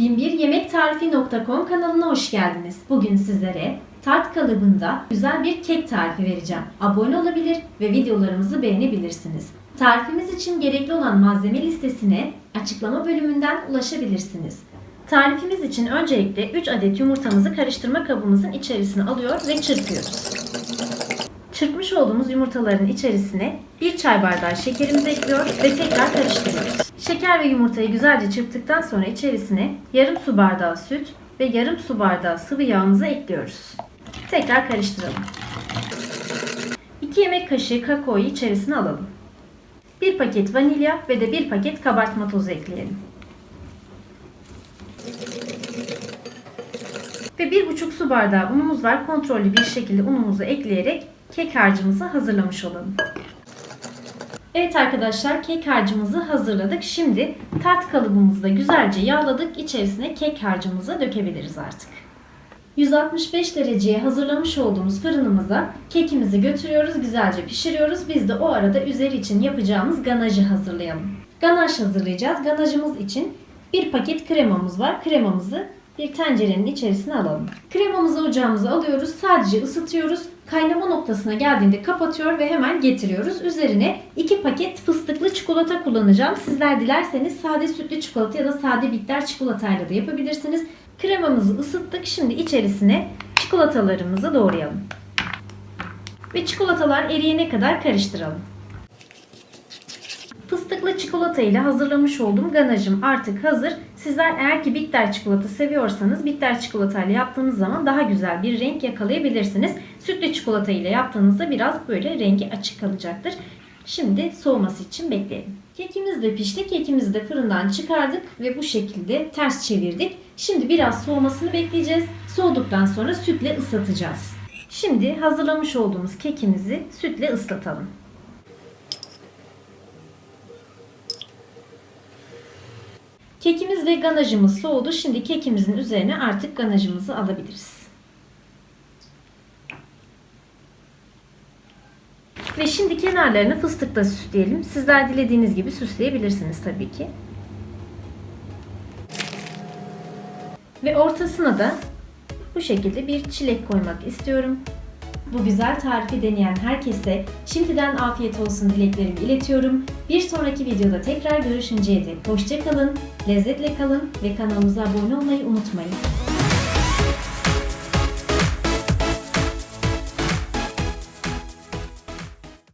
binbiryemekTarifi.com kanalına hoş geldiniz. Bugün sizlere tart kalıbında güzel bir kek tarifi vereceğim. Abone olabilir ve videolarımızı beğenebilirsiniz. Tarifimiz için gerekli olan malzeme listesine açıklama bölümünden ulaşabilirsiniz. Tarifimiz için öncelikle 3 adet yumurtamızı karıştırma kabımızın içerisine alıyor ve çırpıyoruz. Çırpmış olduğumuz yumurtaların içerisine bir çay bardağı şekerimizi ekliyor ve tekrar karıştırıyoruz. Şeker ve yumurtayı güzelce çırptıktan sonra içerisine yarım su bardağı süt ve yarım su bardağı sıvı yağımızı ekliyoruz. Tekrar karıştıralım. 2 yemek kaşığı kakaoyu içerisine alalım. 1 paket vanilya ve de 1 paket kabartma tozu ekleyelim. Ve 1,5 su bardağı unumuz var. Kontrollü bir şekilde unumuzu ekleyerek kek harcımızı hazırlamış olalım. Evet arkadaşlar kek harcımızı hazırladık. Şimdi tart kalıbımızı da güzelce yağladık. İçerisine kek harcımızı dökebiliriz artık. 165 dereceye hazırlamış olduğumuz fırınımıza kekimizi götürüyoruz, güzelce pişiriyoruz. Biz de o arada üzeri için yapacağımız ganajı hazırlayalım. Ganaj hazırlayacağız. Ganajımız için bir paket kremamız var. Kremamızı bir tencerenin içerisine alalım. Kremamızı ocağımıza alıyoruz. Sadece ısıtıyoruz. Kaynama noktasına geldiğinde kapatıyor ve hemen getiriyoruz. Üzerine 2 paket fıstıklı çikolata kullanacağım. Sizler dilerseniz sade sütlü çikolata ya da sade bitter çikolatayla da yapabilirsiniz. Kremamızı ısıttık. Şimdi içerisine çikolatalarımızı doğrayalım. Ve çikolatalar eriyene kadar karıştıralım. Fıstıklı çikolata ile hazırlamış olduğum ganajım artık hazır. Sizler eğer ki bitter çikolata seviyorsanız bitter çikolata ile yaptığınız zaman daha güzel bir renk yakalayabilirsiniz. Sütlü çikolata ile yaptığınızda biraz böyle rengi açık kalacaktır. Şimdi soğuması için bekleyelim. Kekimiz de pişti. Kekimizi de fırından çıkardık ve bu şekilde ters çevirdik. Şimdi biraz soğumasını bekleyeceğiz. Soğuduktan sonra sütle ıslatacağız. Şimdi hazırlamış olduğumuz kekimizi sütle ıslatalım. Kekimiz ve ganajımız soğudu. Şimdi kekimizin üzerine artık ganajımızı alabiliriz. Ve şimdi kenarlarını fıstıkla süsleyelim. Sizler dilediğiniz gibi süsleyebilirsiniz tabii ki. Ve ortasına da bu şekilde bir çilek koymak istiyorum. Bu güzel tarifi deneyen herkese şimdiden afiyet olsun dileklerimi iletiyorum. Bir sonraki videoda tekrar görüşünceye dek hoşça kalın, lezzetle kalın ve kanalımıza abone olmayı unutmayın.